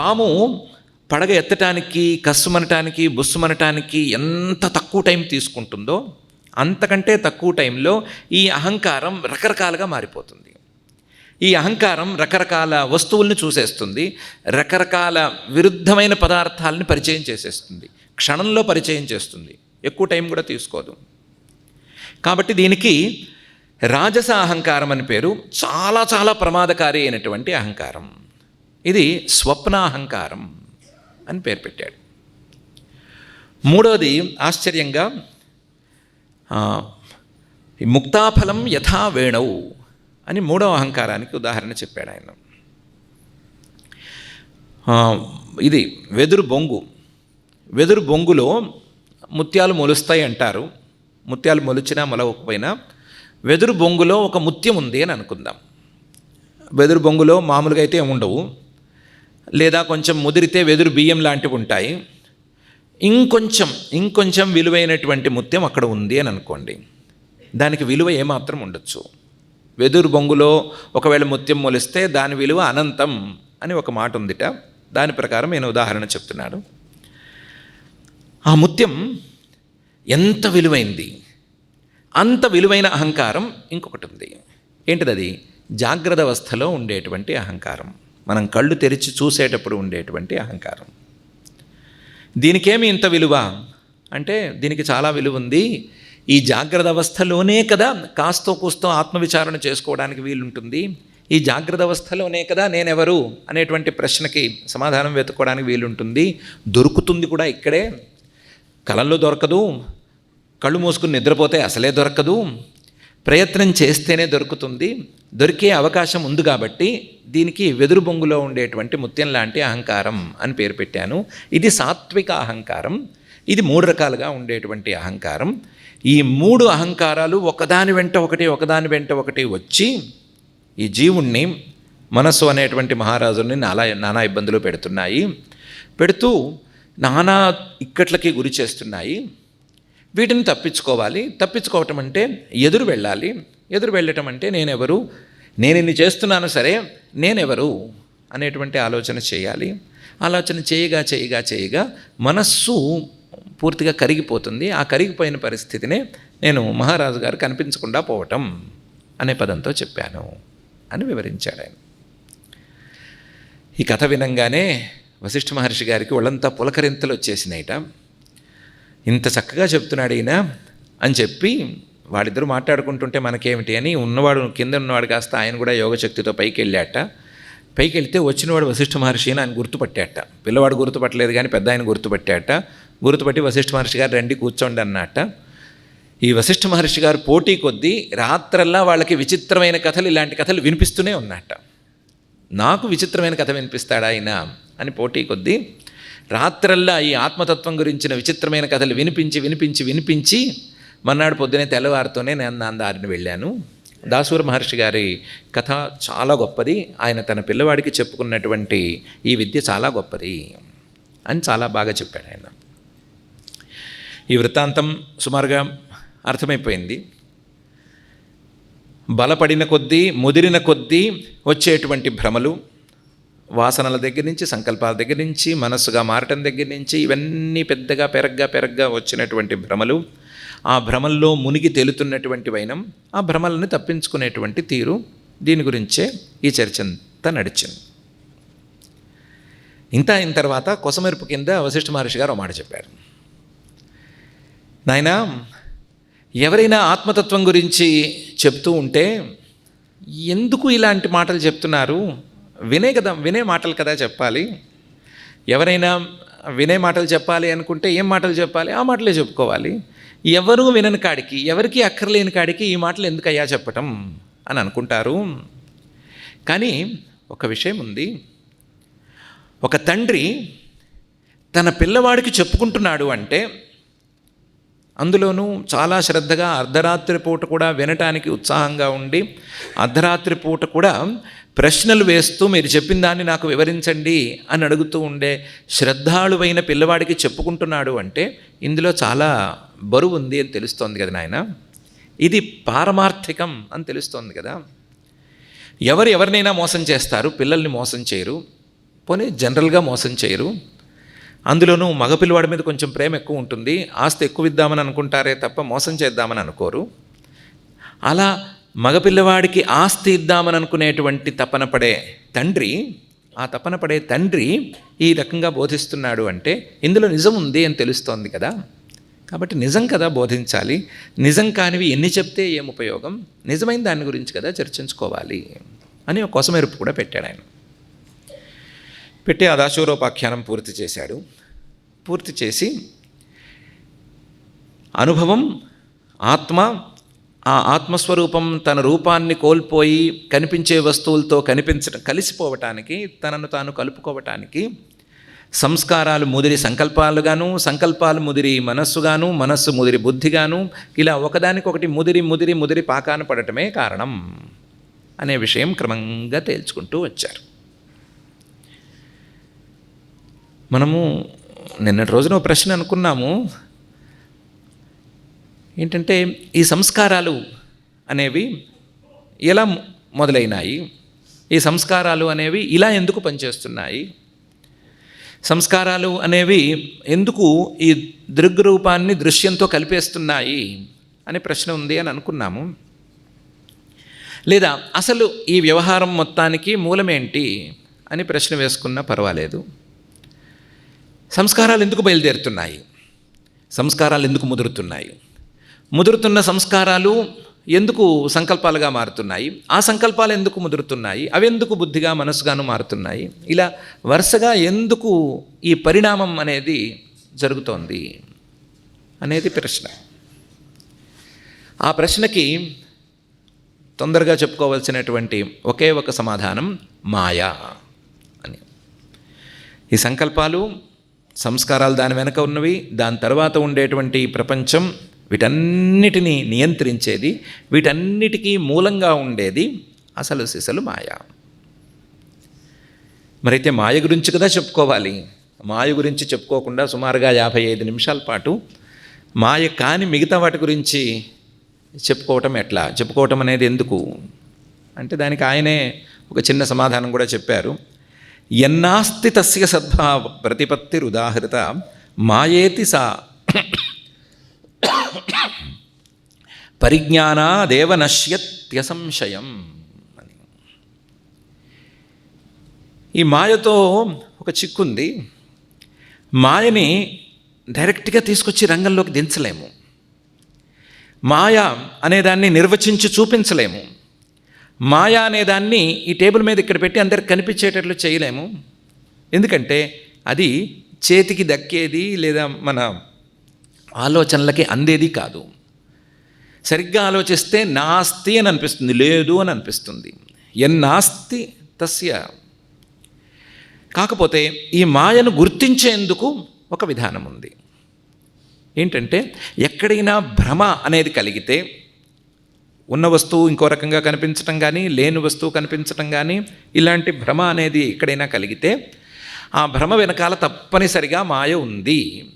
పాము పడగ ఎత్తటానికి కస్సుమనటానికి బుస్సుమనటానికి ఎంత తక్కువ టైం తీసుకుంటుందో అంతకంటే తక్కువ టైంలో ఈ అహంకారం రకరకాలుగా మారిపోతుంది. ఈ అహంకారం రకరకాల వస్తువుల్ని చూసేస్తుంది రకరకాల విరుద్ధమైన పదార్థాలని పరిచయం చేసేస్తుంది క్షణంలో పరిచయం చేస్తుంది. ఎక్కువ టైం కూడా తీసుకోదు. కాబట్టి దీనికి రాజస అహంకారం అని పేరు చాలా చాలా ప్రమాదకారి అయినటువంటి అహంకారం. ఇది స్వప్నాహంకారం అని పేరు పెట్టాడు. మూడవది ఆశ్చర్యంగా ముక్తాఫలం యథా వేణవు అని మూడవ అహంకారానికి ఉదాహరణ చెప్పాడు ఆయన. ఇది వెదురు బొంగు. వెదురు బొంగులో ముత్యాలు మొలుస్తాయి అంటారు. ముత్యాలు మొలిచినా మొలవకపోయినా వెదురు బొంగులో ఒక ముత్యం ఉంది అని అనుకుందాం. వెదురు బొంగులో మామూలుగా అయితే ఉండవు. లేదా కొంచెం ముదిరితే వెదురు బియ్యం లాంటివి ఉంటాయి. ఇంకొంచెం ఇంకొంచెం విలువైనటువంటి ముత్యం అక్కడ ఉంది అని అనుకోండి. దానికి విలువ ఏమాత్రం ఉండొచ్చు. వెదురు బొంగులో ఒకవేళ ముత్యం మొలిస్తే దాని విలువ అనంతం అని ఒక మాట ఉందిట. దాని ప్రకారం నేను ఉదాహరణ చెప్తున్నాను ఆ ముత్యం ఎంత విలువైంది? అంత విలువైన అహంకారం ఇంకొకటి ఉంది. ఏంటిది అది జాగ్రత్త అవస్థలో ఉండేటువంటి అహంకారం. మనం కళ్ళు తెరిచి చూసేటప్పుడు ఉండేటువంటి అహంకారం. దీనికేమి ఇంత విలువ? అంటే దీనికి చాలా విలువ ఉంది. ఈ జాగ్రత్త అవస్థలోనే కదా కాస్తో కూస్తో ఆత్మవిచారణ చేసుకోవడానికి వీలుంటుంది. ఈ జాగ్రత్త అవస్థలోనే కదా నేనెవరు అనేటువంటి ప్రశ్నకి సమాధానం వెతుక్కోవడానికి వీలుంటుంది. దొరుకుతుంది కూడా ఇక్కడే. కళల్లో దొరకదు. కళ్ళు మూసుకుని నిద్రపోతే అసలే దొరకదు. ప్రయత్నం చేస్తేనే దొరుకుతుంది. దొరికే అవకాశం ఉంది కాబట్టి దీనికి వెదురు బొంగులో ఉండేటువంటి ముత్యం లాంటి అహంకారం అని పేరు పెట్టాను. ఇది సాత్విక అహంకారం. ఇది మూడు రకాలుగా ఉండేటువంటి అహంకారం. ఈ మూడు అహంకారాలు ఒకదాని వెంట ఒకటి ఒకదాని వెంట ఒకటి వచ్చి ఈ జీవుణ్ణి మనస్సు అనేటువంటి మహారాజుని నాలా నానా ఇబ్బందులు పెడుతున్నాయి. పెడుతూ నానా ఇక్కట్లకి గురి చేస్తున్నాయి. వీటిని తప్పించుకోవాలి. తప్పించుకోవటం అంటే ఎదురు వెళ్ళాలి. ఎదురు వెళ్ళటం అంటే నేనెవరు? నేను ఇన్ని చేస్తున్నాను సరే నేనెవరు? అనేటువంటి ఆలోచన చేయాలి. ఆలోచన చేయగా చేయగా చేయగా మనస్సు పూర్తిగా కరిగిపోతుంది. ఆ కరిగిపోయిన పరిస్థితినే నేను మహారాజు గారు కనిపించకుండా పోవటం అనే పదంతో చెప్పాను అని వివరించాడు ఆయన. ఈ కథ వినంగానే వశిష్ఠ మహర్షి గారికి వాళ్ళంతా పులకరింతలు వచ్చేసినాయిట. ఇంత చక్కగా చెప్తున్నాడు ఈయన అని చెప్పి వాళ్ళిద్దరూ మాట్లాడుకుంటుంటే మనకేమిటి అని ఉన్నవాడు కింద ఉన్నవాడు కాస్త ఆయన కూడా యోగశక్తితో పైకి వెళ్ళాట పైకి వెళ్తే వచ్చినవాడు వశిష్ఠ మహర్షి అని ఆయన గుర్తుపట్టాట. పిల్లవాడు గుర్తుపట్టలేదు కానీ పెద్ద ఆయన గుర్తుపట్టాట. గుర్తుపట్టి వశిష్ఠ మహర్షి గారు రండి కూర్చోండి అన్నట. ఈ వశిష్ఠ మహర్షి గారు పోటీ కొద్దీ రాత్రల్లా వాళ్ళకి విచిత్రమైన కథలు ఇలాంటి కథలు వినిపిస్తూనే ఉన్నట్ట నాకు విచిత్రమైన కథ వినిపిస్తాడా ఆయన అని పోటీ కొద్దీ రాత్రల్లా ఈ ఆత్మతత్వం గురించిన విచిత్రమైన కథలు వినిపించి వినిపించి వినిపించి మన్నాడు పొద్దునే తెల్లవారితోనే నేను నాందారిని వెళ్ళాను. దాసూర మహర్షి గారి కథ చాలా గొప్పది. ఆయన తన పిల్లవాడికి చెప్పుకున్నటువంటి ఈ విద్య చాలా గొప్పది అని చాలా బాగా చెప్పాడు ఆయన. ఈ వృత్తాంతం సుమారుగా అర్థమైపోయింది. బలపడిన కొద్దీ ముదిరిన కొద్దీ వచ్చేటువంటి భ్రమలు వాసనల దగ్గర నుంచి సంకల్పాల దగ్గర నుంచి మనస్సుగా మారటం దగ్గర నుంచి ఇవన్నీ పెద్దగా పెరగ్గా పెరగ్గా వచ్చినటువంటి భ్రమలు ఆ భ్రమల్లో మునిగి తేలుతున్నటువంటి వైనం ఆ భ్రమలను తప్పించుకునేటువంటి తీరు దీని గురించే ఈ చర్చ అంతా నడిచింది. ఇంత అయిన తర్వాత కొసమెరుపు కింద వశిష్ఠ మహర్షి గారు ఒక మాట చెప్పారు. నాయనా ఎవరైనా ఆత్మతత్వం గురించి చెప్తూ ఉంటే ఎందుకు ఇలాంటి మాటలు చెప్తున్నారు? వినే కదా వినే మాటలు కదా చెప్పాలి. ఎవరైనా వినే మాటలు చెప్పాలి అనుకుంటే ఏం మాటలు చెప్పాలి? ఆ మాటలే చెప్పుకోవాలి. ఎవరు వినని కాడికి ఎవరికి అక్కర్లేని కాడికి ఈ మాటలు ఎందుకయ్యా చెప్పటం అని అనుకుంటారు. కానీ ఒక విషయం ఉంది. ఒక తండ్రి తన పిల్లవాడికి చెప్పుకుంటున్నాడు అంటే అందులోనూ చాలా శ్రద్ధగా అర్ధరాత్రి పూట కూడా వినటానికి ఉత్సాహంగా ఉండి అర్ధరాత్రి పూట కూడా ప్రశ్నలు వేస్తూ మీరు చెప్పిన దాన్ని నాకు వివరించండి అని అడుగుతూ ఉండే శ్రద్ధాళువైన పిల్లవాడికి చెప్పుకుంటున్నాడు అంటే ఇందులో చాలా బరువు ఉంది అని తెలుస్తోంది కదా నాయన. ఇది పారమార్థికం అని తెలుస్తోంది కదా. ఎవరు ఎవరినైనా మోసం చేస్తారు పిల్లల్ని మోసం చేయరు పోనీ జనరల్గా మోసం చేయరు. అందులోనూ మగపిల్లవాడి మీద కొంచెం ప్రేమ ఎక్కువ ఉంటుంది. ఆస్తి ఎక్కువ ఇద్దామని అనుకుంటారే తప్ప మోసం చేద్దామని అనుకోరు. అలా మగపిల్లవాడికి ఆస్తి ఇద్దామని అనుకునేటువంటి తపన పడే తండ్రి ఆ తపన పడే తండ్రి ఈ రకంగా బోధిస్తున్నాడు అంటే ఇందులో నిజం ఉంది అని తెలుస్తోంది కదా. కాబట్టి నిజం కదా బోధించాలి. నిజం కానివి ఎన్ని చెప్తే ఏం ఉపయోగం? నిజమైన దాని గురించి కదా చర్చించుకోవాలి అని ఒక కొసమెరుపు కూడా పెట్టాడు ఆయన. పెట్టి ఆ దాశూరోపాఖ్యానం పూర్తి చేశాడు. పూర్తి చేసి అనుభవం ఆత్మ ఆ ఆత్మస్వరూపం తన రూపాన్ని కోల్పోయి కనిపించే వస్తువులతో కనిపించడం కలిసిపోవటానికి తనను తాను కలుపుకోవటానికి సంస్కారాలు ముదిరి సంకల్పాలుగాను సంకల్పాలు ముదిరి మనస్సుగాను మనస్సు ముదిరి బుద్ధిగాను ఇలా ఒకదానికొకటి ముదిరి ముదిరి ముదిరి పాకాన పడటమే కారణం అనే విషయం క్రమంగా తేల్చుకుంటూ వచ్చారు. మనము నిన్నటి రోజున ఒక ప్రశ్న అనుకున్నాము. ఏంటంటే ఈ సంస్కారాలు అనేవి ఎలా మొదలైనాయి? ఈ సంస్కారాలు అనేవి ఇలా ఎందుకు పనిచేస్తున్నాయి? సంస్కారాలు అనేవి ఎందుకు ఈ దృగ్రూపాన్ని దృశ్యంతో కలిపేస్తున్నాయి అనే ప్రశ్న ఉంది అని అనుకున్నాము. లేదా అసలు ఈ వ్యవహారం మొత్తానికి మూలమేంటి అని ప్రశ్న వేసుకున్నా పర్వాలేదు. సంస్కారాలు ఎందుకు బయలుదేరుతున్నాయి? సంస్కారాలు ఎందుకు ముదురుతున్నాయి? ముదురుతున్న సంస్కారాలు ఎందుకు సంకల్పాలుగా మారుతున్నాయి? ఆ సంకల్పాలు ఎందుకు ముదురుతున్నాయి? అవి ఎందుకు బుద్ధిగా మనసుగాను మారుతున్నాయి? ఇలా వరుసగా ఎందుకు ఈ పరిణామం అనేది జరుగుతోంది అనేది ప్రశ్న. ఆ ప్రశ్నకి తొందరగా చెప్పుకోవాల్సినటువంటి ఒకే ఒక సమాధానం మాయా అని. ఈ సంకల్పాలు సంస్కారాలు దాని వెనక ఉన్నవి దాని తర్వాత ఉండేటువంటి ప్రపంచం వీటన్నిటినీ నియంత్రించేది వీటన్నిటికీ మూలంగా ఉండేది అసలు సిసలు మాయ. మరైతే మాయ గురించి కదా చెప్పుకోవాలి. మాయ గురించి చెప్పుకోకుండా సుమారుగా యాభై ఐదు నిమిషాల పాటు మాయ కాని మిగతా వాటి గురించి చెప్పుకోవటం ఎట్లా? చెప్పుకోవటం అనేది ఎందుకు? అంటే దానికి ఆయనే ఒక చిన్న సమాధానం కూడా చెప్పారు. ఎన్నాస్తి తస్య సద్భావ ప్రతిపత్తిరుదాహృత మాయేతి సా పరిజ్ఞానాదేవ నశ్యత్యసంశయం అని. ఈ మాయతో ఒక చిక్కుంది. మాయని డైరెక్ట్గా తీసుకొచ్చి రంగంలోకి దించలేము. మాయ అనేదాన్ని నిర్వచించి చూపించలేము. మాయ అనేదాన్ని ఈ టేబుల్ మీద ఇక్కడ పెట్టి అందరికి కనిపించేటట్లు చేయలేము. ఎందుకంటే అది చేతికి దక్కేది లేదా మన ఆలోచనలకి అందేది కాదు. సరిగ్గా ఆలోచిస్తే నాస్తి అని అనిపిస్తుంది లేదు అని అనిపిస్తుంది. ఎన్నాస్తి తస్య. కాకపోతే ఈ మాయను గుర్తించేందుకు ఒక విధానం ఉంది. ఏంటంటే ఎక్కడైనా భ్రమ అనేది కలిగితే ఉన్న వస్తువు ఇంకో రకంగా కనిపించటం కానీ లేని వస్తువు కనిపించటం కానీ ఇలాంటి భ్రమ అనేది ఎక్కడైనా కలిగితే ఆ భ్రమ వెనకాల తప్పనిసరిగా మాయ ఉంది.